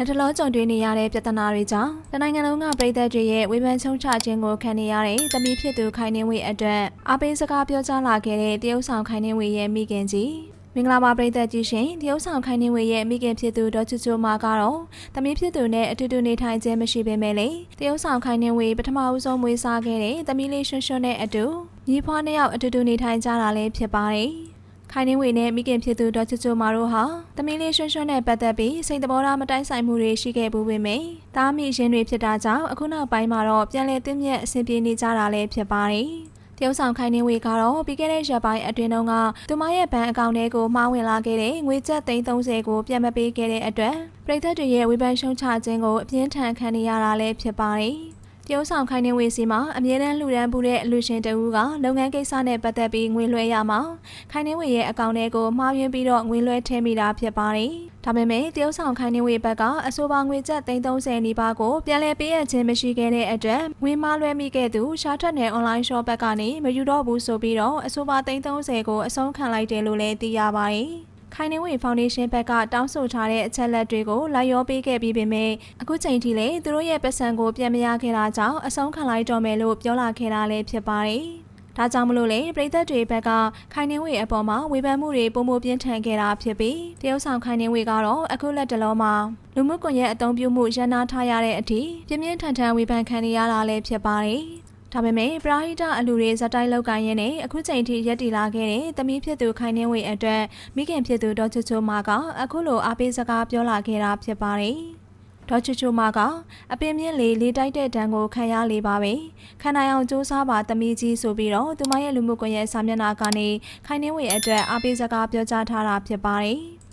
လက်တလောကြုံတွေ့နေရတဲ့ပြဿနာတွေကြောင့်တနိုင်ငံလုံးကပြည်သက်တွေရဲ့ဝေဖန်ချုံချခြင်းကိုခံနေရတဲ့တမီဖြစ်သူခိုင်နှင်းဝေအတွက်အပေးစကားပြောကြားလာခဲ့တဲ့တရုတ်ဆောင်ခိုင်နှင်းဝေရဲ့မိခင်ကြီးမင်္ဂလာပါပြည်သက်ကြီးရှင်တရုတ်ဆောင်ခိုင်နှင်းဝေရဲ့မိခင်ဖြစ်သူဒေါ်ချူချူမာကတော့တမီဖြစ်သူနဲ့အတူတူနေထိုင်ခြင်းမရှိပေမဲ့လေတရုတ်ဆောင်ခိုင်နှင်းဝေပထမဦးဆုံးမွေးစားခဲ့တဲ့တမီလေးရွှွှွှွှနဲ့အတူညီဖွားနှစ်ယောက်အတူတူနေထိုင်ကြတာလည်းဖြစ်ပါတယ် ခိုင်နှင်းဝေနဲ့မိခင်ဖြစ်သူဒေါ်ချူချူမာတို့ဟာတမီလေးရွှွှွှွနဲ့ပတ်သက်ပြီးစိတ်တဘောထားမတိုက်ဆိုင်မှုတွေရှိခဲ့ဘူးပေမယ့်တားမိရှင်တွေဖြစ်တာကြောင့်အခုနောက်ပိုင်းမှာတော့ပြန်လည်တင်းမြတ်အဆင်ပြေနေကြတာလည်းဖြစ်ပါတယ်တရုတ်ဆောင်ခိုင်နေဝေကတော့ပြီးခဲ့တဲ့ရက်ပိုင်းအတွင်းတုန်းကသူမရဲ့ဘဏ်အကောင့်ထဲကိုမှားဝင်လာခဲ့တဲ့ငွေကျပ်330ကိုပြန်မပေးခဲ့တဲ့အတွက်ပြည်သက်တွေရဲ့ဝေဖန်ရှုံချခြင်းကိုအပြင်းထန်ခံနေရတာလည်းဖြစ်ပါတယ်။တ ရုတ်ဆောင်ခိုင်နေဝေစီမှာအမြဲတမ်းလှူဒန်းပူတဲ့အလူရှင်တဦးကလုပ်ငန်းကိစ္စနဲ့ပတ်သက်ပြီးငွေလွှဲရမှာခိုင်နေဝေရဲ့အကောင့်ထဲကိုမှားယွင်းပြီးတော့ငွေလွှဲထည့်မိတာဖြစ်ပါတယ်။ဒါပေမဲ့တရုတ်ဆောင်ခိုင်နေဝေဘက်ကအဆိုပါငွေကျပ်330နီးပါးကိုပြန်လည်ပေးအပ်ခြင်းမရှိခဲ့တဲ့အတွက်ငွေမှားလွှဲမိခဲ့သူရှားထက်နယ် online shop ဘက်ကနေမယူတော့ဘူးဆိုပြီးတော့အဆိုပါ330ကိုအဆုံးခံလိုက်တယ်လို့လည်းသိရပါတယ်။ ခိုင်နေဝေဖောင်ဒေးရှင်းဘက်ကတောင်းဆိုထားတဲ့အချက်လက်တွေကိုလိုက်ရောပေးခဲ့ပြီးပေမဲ့အခုချိန်ထိလည်းသူတို့ရဲ့ပတ်စံကိုပြန်မရခဲ့တာကြောင့်အဆုံးခံလိုက်တော့မယ်လို့ပြောလာခဲ့တာလည်းဖြစ်ပါတယ်။ဒါကြောင့်မလို့လေပြည်သက်တွေဘက်ကခိုင်နေဝေအပေါ်မှာဝေဖန်မှုတွေပုံမပြင်းထန်ခဲ့တာဖြစ်ပြီးတရုတ်ဆောင်ခိုင်နေဝေကတော့အခုလက်တလုံးမှာလူမှုကွန်ရက်အသုံးပြုမှုရန်နာထားရတဲ့အထိပြင်းပြင်းထန်ထန်ဝေဖန်ခံနေရတာလည်းဖြစ်ပါတယ်။ ဒါပေမဲ့ပရာဟိတအလူတွေဇက်တိုက်လောက်ကိုင်းရင်းနဲ့အခုချိန်ထိရက်တည်လာခဲ့တဲ့တမီးဖြစ်သူခိုင်နှင်းဝေအတွက်မိခင်ဖြစ်သူဒေါ်ချူချူမာကအခုလိုအားပေးစကားပြောလာခဲ့တာဖြစ်ပါတယ်။ဒေါ်ချူချူမာကအပင်မြင့်လေးလေးတိုက်တဲ့တန်းကိုခံရလေပါပဲ။ခံနိုင်အောင်စူးစမ်းပါတမီးကြီးဆိုပြီးတော့သူမရဲ့လူမှုကွန်ရက်စာမျက်နှာကနေခိုင်နှင်းဝေအတွက်အားပေးစကားပြောကြားထားတာဖြစ်ပါတယ်။